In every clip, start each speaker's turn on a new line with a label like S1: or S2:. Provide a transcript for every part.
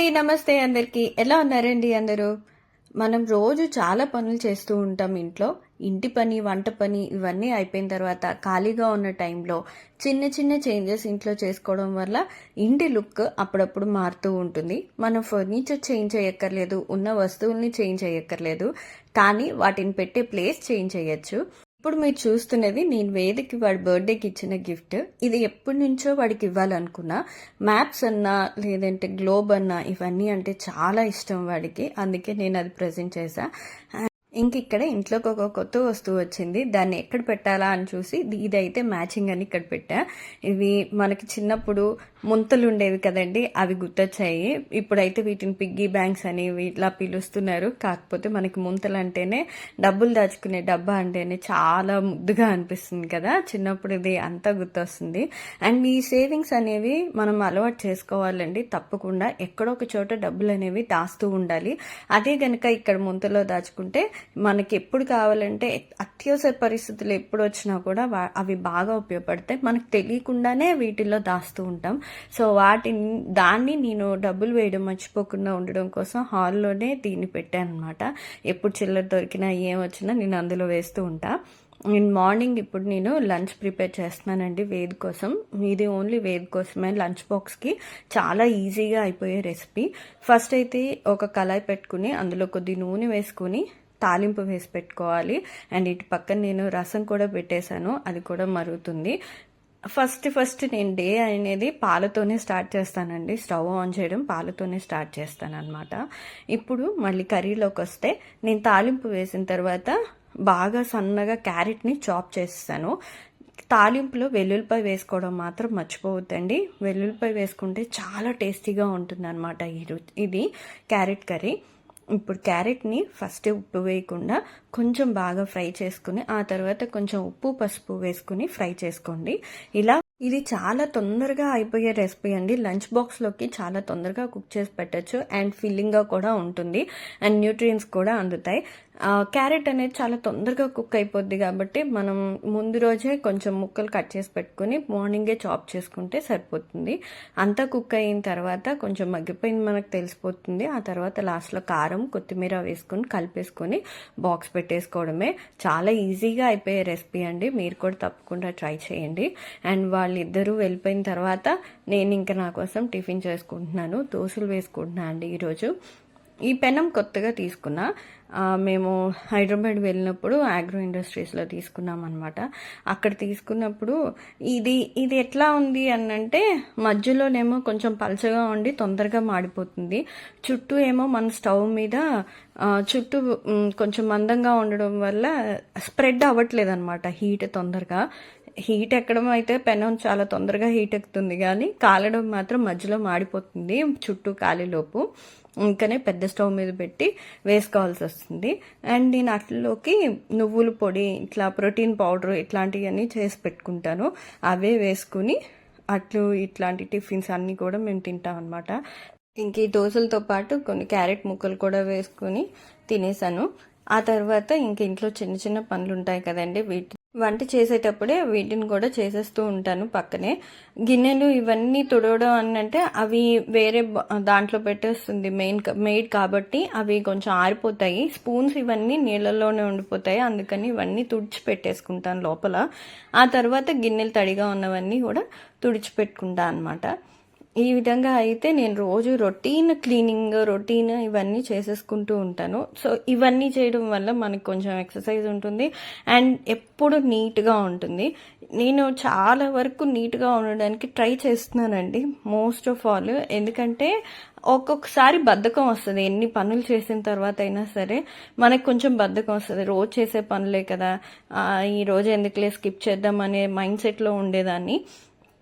S1: అండి నమస్తే అందరికీ. ఎలా ఉన్నారండి అందరూ? మనం రోజు చాలా పనులు చేస్తూ ఉంటాం ఇంట్లో. ఇంటి పని వంట పని ఇవన్నీ అయిపోయిన తర్వాత ఖాళీగా ఉన్న టైంలో చిన్న చిన్న చేంజెస్ ఇంట్లో చేసుకోవడం వల్ల ఇంటి లుక్ అప్పుడప్పుడు మారుతూ ఉంటుంది. మనం ఫర్నిచర్ చేంజ్ చేయక్కర్లేదు ఉన్న వస్తువుల్ని చేంజ్ చేయక్కర్లేదు కానీ వాటిని పెట్టే ప్లేస్ చేంజ్ చేయొచ్చు. ఇప్పుడు మీరు చూస్తున్నది నేను వేదికి వాడి బర్త్డేకి ఇచ్చిన గిఫ్ట్. ఇది ఎప్పటి నుంచో వాడికి ఇవ్వాలనుకున్నా మ్యాప్స్ అన్నా లేదంటే గ్లోబ్ అన్నా ఇవన్నీ అంటే చాలా ఇష్టం వాడికి. అందుకే నేను అది ప్రజెంట్ చేశా. ఇంక ఇక్కడ ఇంట్లోకి ఒక కొత్త వస్తువు వచ్చింది. దాన్ని ఎక్కడ పెట్టాలా అని చూసి ఇది- ఇదైతే మ్యాచింగ్ అని ఇక్కడ పెట్టా. ఇవి మనకి చిన్నప్పుడు ముంతలు ఉండేవి కదండి అవి గుర్తొచ్చాయి. ఇప్పుడైతే వీటిని పిగ్గీ బ్యాంక్స్ అని ఇట్లా పిలుస్తున్నారు. కాకపోతే మనకి ముంతలు అంటేనే డబ్బులు దాచుకునే డబ్బా అంటేనే చాలా ముద్దుగా అనిపిస్తుంది కదా. చిన్నప్పుడు ఇది అంతా గుర్తొస్తుంది. అండ్ ఈ సేవింగ్స్ అనేవి మనం అలవాటు చేసుకోవాలండి. తప్పకుండా ఎక్కడో ఒక చోట డబ్బులు అనేవి దాస్తూ ఉండాలి. అదే గనక ఇక్కడ ముంతలో దాచుకుంటే మనకి ఎప్పుడు కావాలంటే అత్యవసర పరిస్థితులు ఎప్పుడు వచ్చినా కూడా అవి బాగా ఉపయోగపడతాయి. మనకు తెలియకుండానే వీటిల్లో దాస్తూ ఉంటాం. సో వాటిని దాన్ని నేను డబ్బులు వేయడం మర్చిపోకుండా ఉండడం కోసం హాల్లోనే దీన్ని పెట్టాను అనమాట ఎప్పుడు చిల్లర దొరికినా ఏం వచ్చినా నేను అందులో వేస్తూ ఉంటా. నేను మార్నింగ్ ఇప్పుడు నేను లంచ్ ప్రిపేర్ చేస్తున్నానండి వేద్ కోసం. ఇది ఓన్లీ వేద్ కోసమే. లంచ్ బాక్స్కి చాలా ఈజీగా అయిపోయే రెసిపీ. ఫస్ట్ అయితే ఒక కళాయి పెట్టుకుని అందులో కొద్ది నూనె వేసుకుని తాలింపు వేసి పెట్టుకోవాలి. అండ్ ఇటు పక్కన నేను రసం కూడా పెట్టేశాను. అది కూడా మరుగుతుంది. ఫస్ట్ ఫస్ట్ నేను డే అనేది పాలతోనే స్టార్ట్ చేస్తానండి. స్టవ్ ఆన్ చేయడం పాలతోనే స్టార్ట్ చేస్తాను అనమాట ఇప్పుడు మళ్ళీ కర్రీలోకి వస్తే నేను తాలింపు వేసిన తర్వాత బాగా సన్నగా క్యారెట్ని చాప్ చేస్తాను. తాలింపులో వెల్లుల్లిపాయ వేసుకోవడం మాత్రం మర్చిపోవద్దండి. వెల్లుల్లిపాయ వేసుకుంటే చాలా టేస్టీగా ఉంటుంది అనమాట ఇది క్యారెట్ కర్రీ. ఇప్పుడు క్యారెట్ని ఫస్ట్ ఉప్పు వేయకుండా కొంచెం బాగా ఫ్రై చేసుకుని ఆ తర్వాత కొంచెం ఉప్పు పసుపు వేసుకుని ఫ్రై చేసుకోండి. ఇలా ఇది చాలా తొందరగా అయిపోయే రెసిపీ అండి. లంచ్ బాక్స్లోకి చాలా తొందరగా కుక్ చేసి పెట్టచ్చు. అండ్ ఫిల్లింగ్గా కూడా ఉంటుంది. అండ్ న్యూట్రియన్స్ కూడా అందుతాయి. క్యారెట్ అనేది చాలా తొందరగా కుక్ అయిపోద్ది కాబట్టి మనం ముందు రోజే కొంచెం ముక్కలు కట్ చేసి పెట్టుకుని మార్నింగే చాప్ చేసుకుంటే సరిపోతుంది. అంతా కుక్ అయిన తర్వాత కొంచెం మగ్గిపోయింది మనకు తెలిసిపోతుంది. ఆ తర్వాత లాస్ట్లో కారం కొత్తిమీర వేసుకొని కలిపేసుకొని బాక్స్ పెట్టేసుకోవడమే. చాలా ఈజీగా అయిపోయే రెసిపీ అండి. మీరు కూడా తప్పకుండా ట్రై చేయండి. అండ్ వాళ్ళిద్దరూ వెళ్ళిపోయిన తర్వాత నేను ఇంకా నా కోసం టిఫిన్ చేసుకుంటున్నాను. దోశలు వేసుకుంటున్నాను అండి ఈరోజు. ఈ పెనం కొత్తగా తీసుకున్నా. మేము హైదరాబాద్ వెళ్ళినప్పుడు ఆగ్రో ఇండస్ట్రీస్లో తీసుకున్నాం అనమాట అక్కడ తీసుకున్నప్పుడు ఇది ఇది ఎట్లా ఉంది అనంటే మధ్యలోనేమో కొంచెం పలచగా ఉండి తొందరగా మాడిపోతుంది. చుట్టూ ఏమో మన స్టవ్ మీద చుట్టూ కొంచెం మందంగా ఉండడం వల్ల స్ప్రెడ్ అవ్వట్లేదు అనమాట హీట్ తొందరగా. హీట్ ఎక్కడం అయితే పెనం చాలా తొందరగా హీట్ ఎక్కుతుంది కానీ కాలడం మాత్రం మధ్యలో మాడిపోతుంది చుట్టూ కాలిలోపు. ఇంకనే పెద్ద స్టవ్ మీద పెట్టి వేసుకోవాల్సి వస్తుంది. అండ్ నేను అట్లలోకి నువ్వుల పొడి ఇట్లా ప్రోటీన్ పౌడర్ ఇట్లాంటివన్నీ చేసి పెట్టుకుంటాను. అవే వేసుకుని అట్లు ఇట్లాంటి టిఫిన్స్ అన్నీ కూడా మేము తింటాం అనమాట ఇంక ఈ దోశలతో పాటు కొన్ని క్యారెట్ ముక్కలు కూడా వేసుకుని తినేసాను. ఆ తర్వాత ఇంక ఇంట్లో చిన్న చిన్న పనులు ఉంటాయి కదండి వీటి వంట చేసేటప్పుడే వీటిని కూడా చేసేస్తూ ఉంటాను పక్కనే. గిన్నెలు ఇవన్నీ తుడవడం అనంటే అవి వేరే దాంట్లో పెట్టేస్తుంది మెయిన్ మెయిడ్ కాబట్టి అవి కొంచెం ఆరిపోతాయి. స్పూన్స్ ఇవన్నీ నీళ్ళలోనే ఉండిపోతాయి. అందుకని ఇవన్నీ తుడిచి పెట్టేసుకుంటాను లోపల. ఆ తర్వాత గిన్నెలు తడిగా ఉన్నవన్నీ కూడా తుడిచిపెట్టుకుంటా అనమాట ఈ విధంగా అయితే నేను రోజు రొటీన్ క్లీనింగ్ రొటీన్ ఇవన్నీ చేసేసుకుంటూ ఉంటాను. సో ఇవన్నీ చేయడం వల్ల మనకు కొంచెం ఎక్సర్సైజ్ ఉంటుంది. అండ్ ఎప్పుడు నీట్గా ఉంటుంది. నేను చాలా వరకు నీట్గా ఉండడానికి ట్రై చేస్తున్నానండి మోస్ట్ ఆఫ్ ఆల్. ఎందుకంటే ఒక్కొక్కసారి బద్ధకం వస్తుంది. ఎన్ని పనులు చేసిన తర్వాత అయినా సరే మనకు కొంచెం బద్ధకం వస్తుంది. రోజు చేసే పనులే కదా. ఈ రోజు ఎందుకులే స్కిప్ చేద్దాం అనే మైండ్ సెట్లో ఉండేదాన్ని.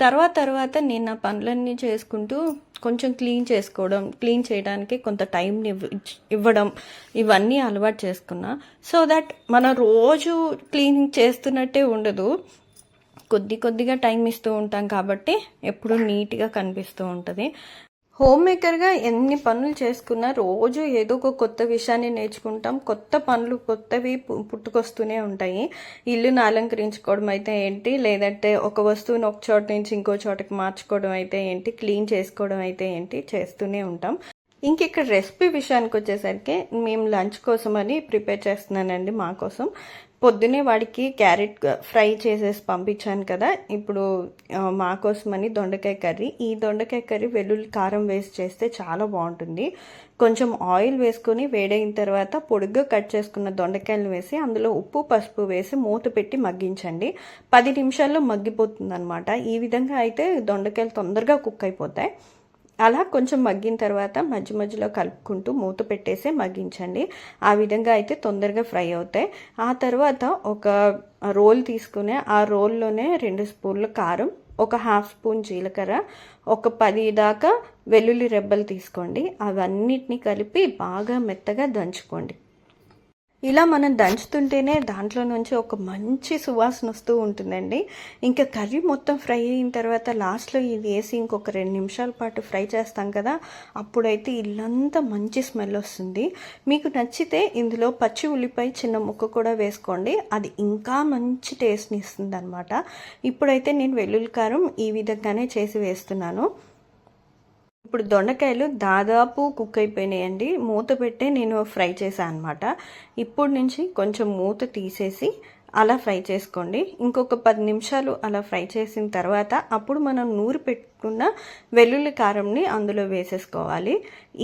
S1: తర్వాత తర్వాత నేను నా పనులన్నీ చేసుకుంటూ కొంచెం క్లీన్ చేసుకోవడం క్లీన్ చేయడానికి కొంత టైంని ఇవ్వడం ఇవన్నీ అలవాటు చేసుకున్నా. సో దట్ మనం రోజు క్లీనింగ్ చేస్తున్నట్టే ఉండదు. కొద్ది కొద్దిగా టైం ఇస్తూ ఉంటాం కాబట్టి ఎప్పుడు నీట్గా కనిపిస్తూ ఉంటుంది. హోమ్ మేకర్గా ఎన్ని పనులు చేసుకున్నా రోజు ఏదో ఒక కొత్త విషయాన్ని నేర్చుకుంటాం. కొత్త పనులు కొత్తవి పు- పుట్టుకొస్తూనే ఉంటాయి. ఇల్లును అలంకరించుకోవడం అయితే ఏంటి? లేదంటే ఒక వస్తువుని ఒక చోట నుంచి ఇంకో చోటకి మార్చుకోవడం అయితే ఏంటి? క్లీన్ చేసుకోవడం అయితే ఏంటి? చేస్తూనే ఉంటాం. ఇంక ఇక్కడ రెసిపీ విషయానికి వచ్చేసరికి మేము లంచ్ కోసమని ప్రిపేర్ చేస్తున్నానండి మా కోసం. పొద్దునే వాడికి క్యారెట్ ఫ్రై చేసేసి పంపించాను కదా. ఇప్పుడు మా కోసమని దొండకాయ కర్రీ. ఈ దొండకాయ కర్రీ వెల్లుల్లి కారం వేసి చేస్తే చాలా బాగుంటుంది. కొంచెం ఆయిల్ వేసుకొని వేడైన తర్వాత పొడుగ్గా కట్ చేసుకున్న దొండకాయలు వేసి అందులో ఉప్పు పసుపు వేసి మూత పెట్టి మగ్గించండి. పది నిమిషాల్లో మగ్గిపోతుంది అనమాట ఈ విధంగా అయితే దొండకాయలు తొందరగా కుక్ అయిపోతాయి. అలా కొంచెం మగ్గిన తర్వాత మధ్య మధ్యలో కలుపుకుంటూ మూత పెట్టేసి మగ్గించండి. ఆ విధంగా అయితే తొందరగా ఫ్రై అవుతాయి. ఆ తర్వాత ఒక రోల్ తీసుకునే ఆ రోల్లోనే రెండు స్పూన్లు కారం ఒక హాఫ్ స్పూన్ జీలకర్ర ఒక పది దాకా వెల్లుల్లి రెబ్బలు తీసుకోండి. అవన్నిటిని కలిపి బాగా మెత్తగా దంచుకోండి. ఇలా మనం దంచుతుంటేనే దాంట్లో నుంచి ఒక మంచి సువాసన వస్తూ ఉంటుందండి. ఇంకా కర్రీ మొత్తం ఫ్రై అయిన తర్వాత లాస్ట్లో ఇది వేసి ఇంకొక రెండు నిమిషాల పాటు ఫ్రై చేస్తాం కదా అప్పుడైతే ఇల్లంతా మంచి స్మెల్ వస్తుంది. మీకు నచ్చితే ఇందులో పచ్చి ఉల్లిపాయ చిన్న ముక్క కూడా వేసుకోండి. అది ఇంకా మంచి టేస్ట్ని ఇస్తుంది అనమాట ఇప్పుడైతే నేను వెల్లుల్లి కారం ఈ విధంగానే చేసి వేస్తున్నాను. ఇప్పుడు దొండకాయలు దాదాపు కుక్ అయిపోయినాయండి. మూత పెట్టే నేను ఫ్రై చేశాను అనమాట ఇప్పుడు నుంచి కొంచెం మూత తీసేసి అలా ఫ్రై చేసుకోండి. ఇంకొక పది నిమిషాలు అలా ఫ్రై చేసిన తర్వాత అప్పుడు మనం నూరు పెట్టుకున్న వెల్లుల్లి కారంని అందులో వేసేసుకోవాలి.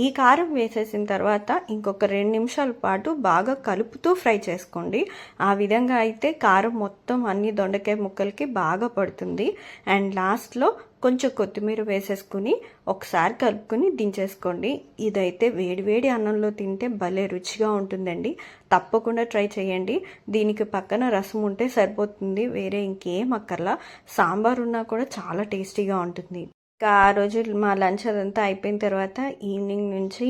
S1: ఈ కారం వేసేసిన తర్వాత ఇంకొక రెండు నిమిషాల పాటు బాగా కలుపుతూ ఫ్రై చేసుకోండి. ఆ విధంగా అయితే కారం మొత్తం అన్ని దొండకాయ ముక్కలకి బాగా పడుతుంది. అండ్ లాస్ట్లో కొంచెం కొత్తిమీర వేసేసుకుని ఒకసారి కలుపుకొని దించేసుకోండి. ఇదైతే వేడివేడి అన్నంలో తింటే భలే రుచిగా ఉంటుందండి. తప్పకుండా ట్రై చేయండి. దీనికి పక్కన రసం ఉంటే సరిపోతుంది వేరే ఇంకేం అక్కర్లా. సాంబార్ ఉన్నా కూడా చాలా టేస్టీగా ఉంటుంది. ఇంకా ఆ రోజు మా లంచ్ అదంతా అయిపోయిన తర్వాత ఈవినింగ్ నుంచి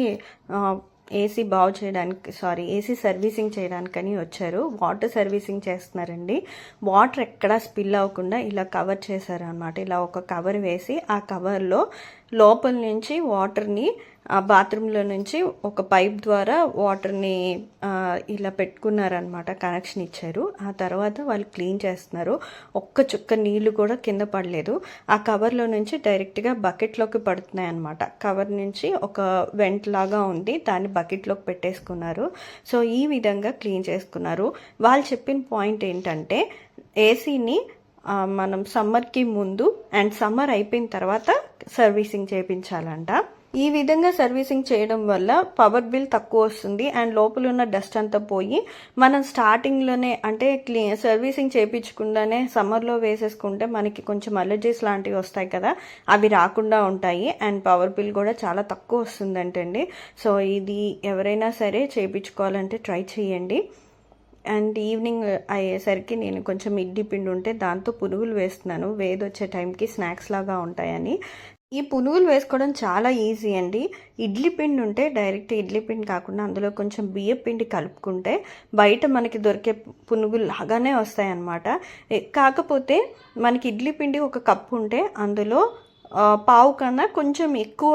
S1: ఏసీ బాగు చేయడానికి సారీ ఏసీ సర్వీసింగ్ చేయడానికని వచ్చారు. వాటర్ సర్వీసింగ్ చేస్తున్నారండి. వాటర్ ఎక్కడా స్పిల్ అవ్వకుండా ఇలా కవర్ చేశారు అనమాట ఇలా ఒక కవర్ వేసి ఆ కవర్లో లోపల నుంచి వాటర్ని ఆ బాత్రూంలో నుంచి ఒక పైప్ ద్వారా వాటర్ని ఇలా పెట్టుకున్నారనమాట కనెక్షన్ ఇచ్చారు. ఆ తర్వాత వాళ్ళు క్లీన్ చేస్తున్నారు. ఒక్క చుక్క నీళ్ళు కూడా కింద పడలేదు. ఆ కవర్లో నుంచి డైరెక్ట్గా బకెట్లోకి పడుతున్నాయి అనమాట కవర్ నుంచి ఒక వెంట్ లాగా ఉంది. దాన్ని బకెట్లోకి పెట్టేసుకున్నారు. సో ఈ విధంగా క్లీన్ చేసుకున్నారు. వాళ్ళు చెప్పిన పాయింట్ ఏంటంటే ఏసీని మనం సమ్మర్కి ముందు అండ్ సమ్మర్ అయిపోయిన తర్వాత సర్వీసింగ్ చేయించాలంట ఈ విధంగా సర్వీసింగ్ చేయడం వల్ల పవర్ బిల్ తక్కువ వస్తుంది అండ్ లోపల ఉన్న డస్ట్ అంతా పోయి మనం స్టార్టింగ్లోనే అంటే క్లీ సర్వీసింగ్ చేయించకుండానే సమ్మర్లో వేసేసుకుంటే మనకి కొంచెం అలర్జీస్ లాంటివి వస్తాయి కదా అవి రాకుండా ఉంటాయి అండ్ పవర్ బిల్ కూడా చాలా తక్కువ వస్తుందంటండి. సో ఇది ఎవరైనా సరే చేయించుకోవాలంటే ట్రై చేయండి. అండ్ ఈవినింగ్ అయ్యేసరికి నేను కొంచెం ఇడ్లీ పిండి ఉంటే దాంతో పునుగులు వేస్తున్నాను. వేదొచ్చే టైంకి స్నాక్స్ లాగా ఉంటాయని. ఈ పునుగులు వేసుకోవడం చాలా ఈజీ అండి. ఇడ్లీ పిండి ఉంటే డైరెక్ట్ ఇడ్లీ పిండి కాకుండా అందులో కొంచెం బియ్య పిండి కలుపుకుంటే బయట మనకి దొరికే పునుగులు లాగానే వస్తాయన్నమాట. కాకపోతే మనకి ఇడ్లీ పిండి ఒక కప్పు ఉంటే అందులో పావు కన్నా కొంచెం ఎక్కువ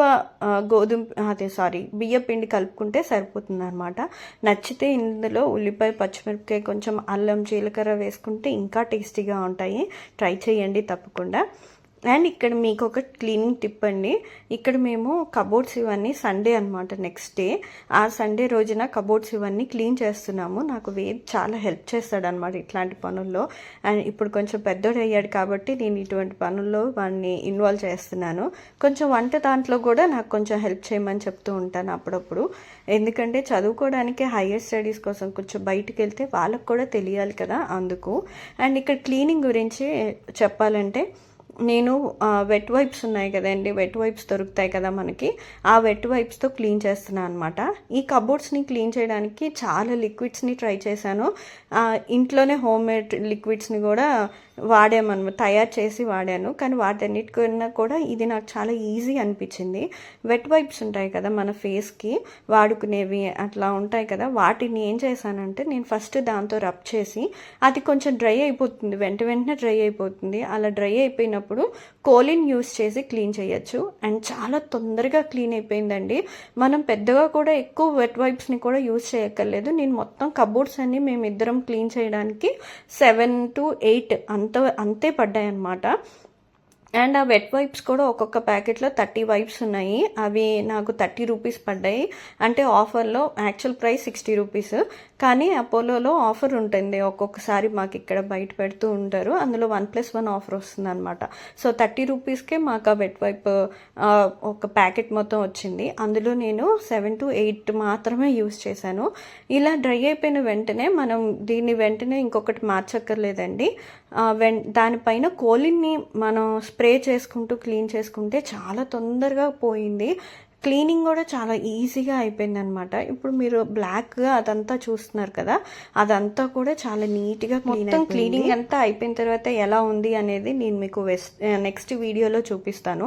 S1: గోధుమ అదే సారీ బియ్య పిండి కలుపుకుంటే సరిపోతుంది అనమాట నచ్చితే ఇందులో ఉల్లిపాయ పచ్చిమిరపకాయ కొంచెం అల్లం జీలకర్ర వేసుకుంటే ఇంకా టేస్టీగా ఉంటాయి. ట్రై చేయండి తప్పకుండా. అండ్ ఇక్కడ మీకు ఒక క్లీనింగ్ టిప్ అండి. ఇక్కడ మేము కబోర్డ్స్ ఇవన్నీ సండే అనమాట నెక్స్ట్ డే ఆ సండే రోజున కబోర్డ్స్ ఇవన్నీ క్లీన్ చేస్తున్నాము. నాకు వేద్ చాలా హెల్ప్ చేస్తాడు అనమాట ఇట్లాంటి పనుల్లో. అండ్ ఇప్పుడు కొంచెం పెద్దోడు అయ్యాడు కాబట్టి నేను ఇటువంటి పనుల్లో వాడిని ఇన్వాల్వ్ చేస్తున్నాను. కొంచెం వంట దాంట్లో కూడా నాకు కొంచెం హెల్ప్ చేయమని చెప్తూ ఉంటాను అప్పుడప్పుడు. ఎందుకంటే చదువుకోవడానికి హైయర్ స్టడీస్ కోసం కొంచెం బయటికి వెళ్తే వాళ్ళకు కూడా తెలియాలి కదా అందుకు. అండ్ ఇక్కడ క్లీనింగ్ గురించి చెప్పాలంటే నేను వెట్ వైప్స్ ఉన్నాయి కదండి వెట్ వైప్స్ దొరుకుతాయి కదా మనకి ఆ వెట్ వైప్స్తో క్లీన్ చేస్తున్నాను అనమాట ఈ కబోర్డ్స్ని క్లీన్ చేయడానికి చాలా లిక్విడ్స్ని ట్రై చేశాను. ఇంట్లోనే హోమ్ మేడ్ లిక్విడ్స్ని కూడా వాడామన్నమాట తయారు చేసి వాడాను. కానీ వాటన్నిటికన్నా కూడా ఇది నాకు చాలా ఈజీ అనిపించింది. వెట్ వైప్స్ ఉంటాయి కదా మన ఫేస్కి వాడుకునేవి అట్లా ఉంటాయి కదా. వాటిని ఏం చేశానంటే నేను ఫస్ట్ దాంతో రబ్ చేసి అది కొంచెం డ్రై అయిపోతుంది. వెంట వెంటనే డ్రై అయిపోతుంది. అలా డ్రై అయిపోయినప్పుడు కోలిన్ యూస్ చేసి క్లీన్ చేయొచ్చు. అండ్ చాలా తొందరగా క్లీన్ అయిపోయిందండి. మనం పెద్దగా కూడా ఎక్కువ వెట్ వైప్స్ని కూడా యూస్ చేయక్కర్లేదు. నేను మొత్తం కబోర్డ్స్ అన్ని మేము ఇద్దరం క్లీన్ చేయడానికి సెవెన్ టు ఎయిట్ అంత అంతే పడ్డాయి అనమాట అండ్ ఆ వెట్ వైప్స్ కూడా ఒక్కొక్క ప్యాకెట్లో థర్టీ వైప్స్ ఉన్నాయి. అవి నాకు థర్టీ రూపీస్ పడ్డాయి. అంటే ఆఫర్లో యాక్చువల్ ప్రైస్ సిక్స్టీ రూపీస్. కానీ అపోలోలో ఆఫర్ ఉంటుంది. ఒక్కొక్కసారి మాకు ఇక్కడ బయట పెడుతూ ఉంటారు. అందులో వన్ ప్లస్ వన్ ఆఫర్ వస్తుంది అనమాట సో థర్టీ రూపీస్కే మాకు ఆ వెట్ వైప్ ఒక ప్యాకెట్ మొత్తం వచ్చింది. అందులో నేను సెవెన్ టు ఎయిట్ మాత్రమే యూస్ చేశాను. ఇలా డ్రై అయిపోయిన వెంటనే మనం దీన్ని వెంటనే ఇంకొకటి మార్చక్కర్లేదండి. వెన్ దానిపైన కోలిన్ని మనం స్ప్రే చేసుకుంటూ క్లీన్ చేసుకుంటే చాలా తొందరగా పోయింది. క్లీనింగ్ కూడా చాలా ఈజీగా అయిపోయింది అనమాట ఇప్పుడు మీరు బ్లాక్గా అదంతా చూస్తున్నారు కదా అదంతా కూడా చాలా నీట్గా మొత్తం క్లీనింగ్ అంతా అయిపోయిన తర్వాత ఎలా ఉంది అనేది నేను మీకు వెస్ట్ నెక్స్ట్ వీడియోలో చూపిస్తాను.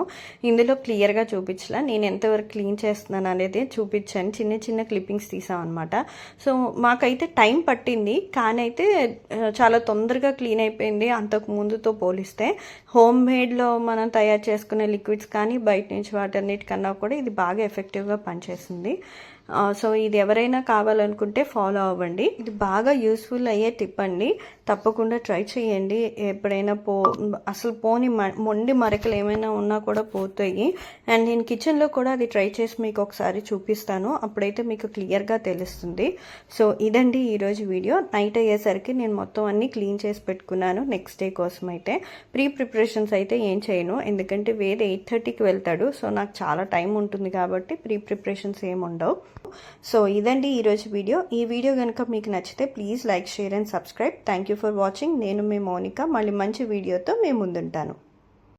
S1: ఇందులో క్లియర్గా చూపించలా. నేను ఎంతవరకు క్లీన్ చేస్తున్నాను అనేది చూపించాను. చిన్న చిన్న క్లిప్పింగ్స్ తీసాం అనమాట సో మాకైతే టైం పట్టింది. కానీ అయితే చాలా తొందరగా క్లీన్ అయిపోయింది. అంతకు ముందుతో పోలిస్తే. హోమ్ మేడ్లో మనం తయారు చేసుకునే లిక్విడ్స్ కానీ బయట నుంచి వాటన్నిటికన్నా కూడా ఇది బాగా ఎఫెక్టివ్గా పనిచేస్తుంది సో ఇది ఎవరైనా కావాలనుకుంటే ఫాలో అవ్వండి. ఇది బాగా యూస్ఫుల్ అయ్యే టిప్ అండి. తప్పకుండా ట్రై చేయండి. ఎప్పుడైనా పో అసలు పోని మొండి మరకలు ఏమైనా ఉన్నా కూడా పోతాయి. అండ్ నేను కిచెన్లో కూడా అది ట్రై చేసి మీకు ఒకసారి చూపిస్తాను. అప్పుడైతే మీకు క్లియర్గా తెలుస్తుంది. సో ఇదండి ఈరోజు వీడియో నైట్ అయ్యేసరికి నేను మొత్తం అన్ని క్లీన్ చేసి పెట్టుకున్నాను. నెక్స్ట్ డే కోసం అయితే. ప్రీ ప్రిపరేషన్స్ అయితే ఏం చేయను. ఎందుకంటే వేరే ఎయిట్ థర్టీకి వెళ్తాడు. సో నాకు చాలా టైం ఉంటుంది కాబట్టి ప్రీ ప్రిపరేషన్స్ ఏమి ఉండవు. సో ఇదండి ఈరోజు వీడియో. ఈ వీడియో కనుక మీకు నచ్చితే please like share and subscribe. Thank you for watching నేను మీ మౌనిక. మళ్ళీ మంచి వీడియోతో మేము ముందుంటాను.